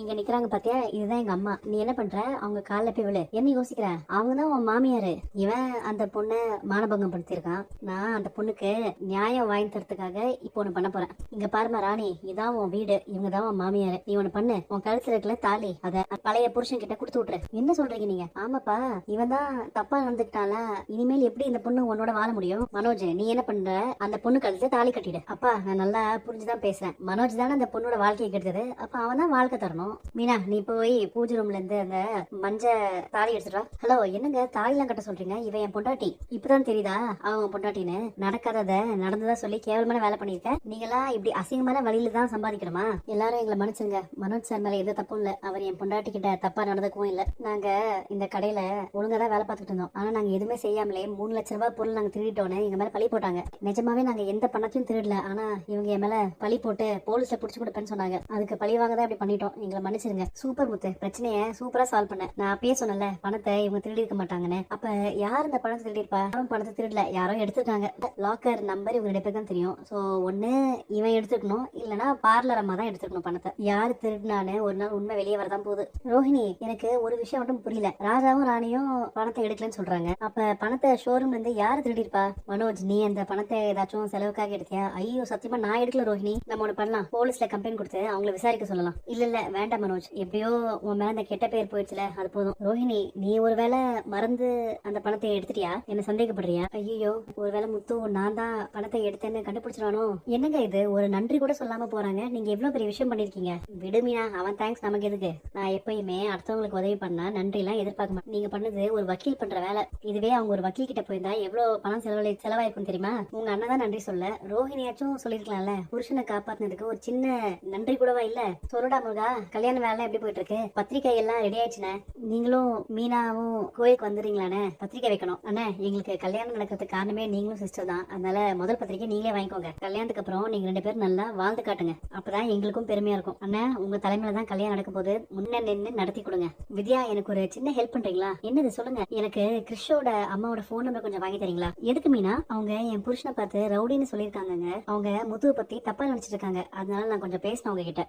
இங்க நிக்கிறாங்க பாத்தியா? இதுதான் எங்க அம்மா. நீ என்ன பண்ற? அவங்க கால்ல போய் விழு. என்ன யோசிக்கிற? அவங்க தான் உன் மாமியாரு. இவன் அந்த பொண்ணை மானபங்கம் படுத்திருக்கான் நான் அந்த பொண்ணுக்கு நியாயம் வாங்கி தரத்துக்காக இப்போ ஒண்ணு பண்ண போறேன். இங்க பாருமா ராணி இதான் உன் வீடு. இவங்க தான் உன் மாமியாரு. நீ ஒண்ணு பண்ணு. உன் கழுத்துல இருக்கல தாலி. அத பழைய புருஷன் கிட்ட கொடுத்து விட்டுரு. என்ன சொல்றீங்க நீங்க? ஆமாப்பா இவன் தான் தப்பா நடந்துக்கிட்டால இனிமேல் எப்படி இந்த பொண்ணு உன்னோட வாழ முடியும்? மனோஜ் நீ என்ன பண்ற? அந்த பொண்ணு கழுத்துல தாலி கட்டிடு. அப்பா நான் நல்லா புரிஞ்சுதான் பேசுறேன். மனோஜ் தானே அந்த பொண்ணோட வாழ்க்கையை கெடுத்தது. அப்ப அவன் தான் வாழ்க்கை தரணும். மீனா நீ போய் பூஜை ரூம்ல இருந்து அந்த மஞ்ச தாலி எடுத்துட்டு வா. ஹலோ என்னங்க தாலிலாம் கட்ட சொல்றீங்க? இவன் என் பொண்டாட்டி. இப்பதான் தெரியுதா? அவன் பொண்டாட்டின்னு. நடக்காதத நடந்ததா சொல்லி கேவலமான வேலை பண்ணிருக்க நீங்களா இப்படி அசிங்கமான வழியில தான் சம்பாதிக்கணுமா? எல்லாரும் எங்களை மன்னிச்சுங்க மனோஜ் சார் மேல எந்த தப்பும் இல்ல. அவர் என் பொண்டாட்டி கிட்ட தப்பா நடந்துக்கவும் இல்ல. நாங்க இந்த கடையில ஒழுங்கா தான் வேலை பார்த்துட்டு இருந்தோம். ஆனா நாங்க எதுவுமே செய்யாமலே மூணு லட்ச ரூபாய் பொருள் நாங்க திருடிட்டோன்னு எங்க மேல பழி போட்டாங்க. நிஜமாவே நாங்க எந்த பணத்தையும் திருடல. ஆனா இவங்க என் மேல பழி போட்டு போலீஸ்ல புடிச்சு கொடுப்பேன்னு சொன்னாங்க. அதுக்கு பழி வாங்க தான் இப்படி பண்ணிட்டோம். எங்களை மன்னிச்சிருங்க சூப்பர் முத்து பிரச்சனைய சூப்பரா சால்வ் பண்ண நான் அப்பயே சொன்னல பணத்தை இவங்க திருடி இருக்க மாட்டாங்கன்னு. அப்ப யார் இந்த பணத்தை திருடிருப்பா யாரும் பணத்தை திருடல யாரோ எடுத்திருக்காங்க. லாக்கர் நம்பர் இவங்க ரெண்டு பேருக்கு தான் தெரியும். சோ ஒண்ணு இவன் எடுத்துக்கணும் இல்லனா பார்லர் அம்மா தான் எடுத்துக்கணும் பணத்தை. யார் திருடினானு ஒரு நாள் உண்மை வெளியே வரதான் போகுது. ரோஹிணி எனக்கு ஒரு விஷயம் மட்டும் புரியல. ராஜாவும் ராணியும் பணத்தை எடுக்கலன்னு சொல்றாங்க. அப்ப பணத்தை ஷோரூம்ல இருந்து யார் திருடிருப்பா மனோஜ் நீ அந்த பணத்தை ஏதாச்சும் செலவுக்காக எடுத்தியா? ஐயோ சத்தியமா நான் எடுக்கல ரோஹிணி. நம்ம ஒண்ணு பண்ணலாம். போலீஸ்ல கம்ப்ளைண்ட் கொடுத்து அவங்கள விசாரிக்க சொல்லலாம். இல்ல இல்ல வேண்டாம் மனோஜ். எப்படியோ உன் மேல அந்த கெட்ட பேர் போயிடுச்சுல அது போதும். ரோஹிணி நீ ஒருவேளை மறந்து அந்த பணத்தை எடுத்துட்டியா? என்ன சந்தேகப்படுறியா? ஐயோ ஒருவேளை முத்து நான் தான் பணத்தை எடுத்தேன்னு கண்டுபிடிச்சிடானோ என்னங்க இது? ஒரு நன்றி கூட சொல்லாம போறாங்க. நீங்க எவ்வளவு பெரிய விஷயம் பண்ணிருக்கீங்க? விடுமினா அவன் தேங்க்ஸ் நமக்கு எதுக்கு? நான் எப்பயுமே அடுத்தவங்களுக்கு உதவி பண்ணா நன்றி எல்லாம் எதிர்பார்க்க மாட்டேன். நீங்க பண்ணது ஒரு வக்கீல் பண்ற வேலை. இதுவே அவங்க ஒரு வக்கீல் கிட்ட போயிருந்தா எவ்வளவு பணம் செலவழி செலவாயிருக்கும் தெரியுமா? உங்க அண்ணன் தான் நன்றி சொல்ல. ரோஹிணியாச்சும் சொல்லிருக்கலாம்ல புருஷனை காப்பாத்தினதுக்கு ஒரு சின்ன நன்றி கூடவா இல்ல? சொல்லுடா முருகா கல்யாண வேலை எப்படி போயிட்டு இருக்கு பத்திரிக்கை எல்லாம் ரெடி ஆயிடுச்சுண்ணே. நீங்களும் மீனாவும் கோயிலுக்கு வந்துடுறீங்களாண்ணே? பத்திரிக்கை வைக்கணும். அண்ணே எங்களுக்கு கல்யாணம் நடக்கிறதுக்கு காரணமே நீங்களும் சிஸ்டர் தான். அதனால முதல் பத்திரிக்கை நீங்களே வாங்கிக்கோங்க. கல்யாணத்துக்கு அப்புறம் நீங்க ரெண்டு பேரும் நல்லா வாழ்ந்து காட்டுங்க. அப்பதான் எங்களுக்கும் பெருமையா இருக்கும். அண்ணா உங்க தலைமையில தான் கல்யாணம் நடக்க போது முன்ன நின்று நடத்தி கொடுங்க. வித்யா எனக்கு ஒரு சின்ன ஹெல்ப் பண்றீங்களா? என்னது சொல்லுங்க. எனக்கு கிறிஷோட அம்மாவோட ஃபோன் நம்பர் கொஞ்சம் வாங்கி தரீங்களா? எதுக்கு மீனா? அவங்க என் புருஷனை பார்த்து ரவுடின்னு சொல்லியிருக்காங்கங்க. அவங்க முத்துவை பத்தி தப்பா நினைச்சிட்டு இருக்காங்க. அதனால நான் கொஞ்சம் பேசினேன் அவங்க கிட்ட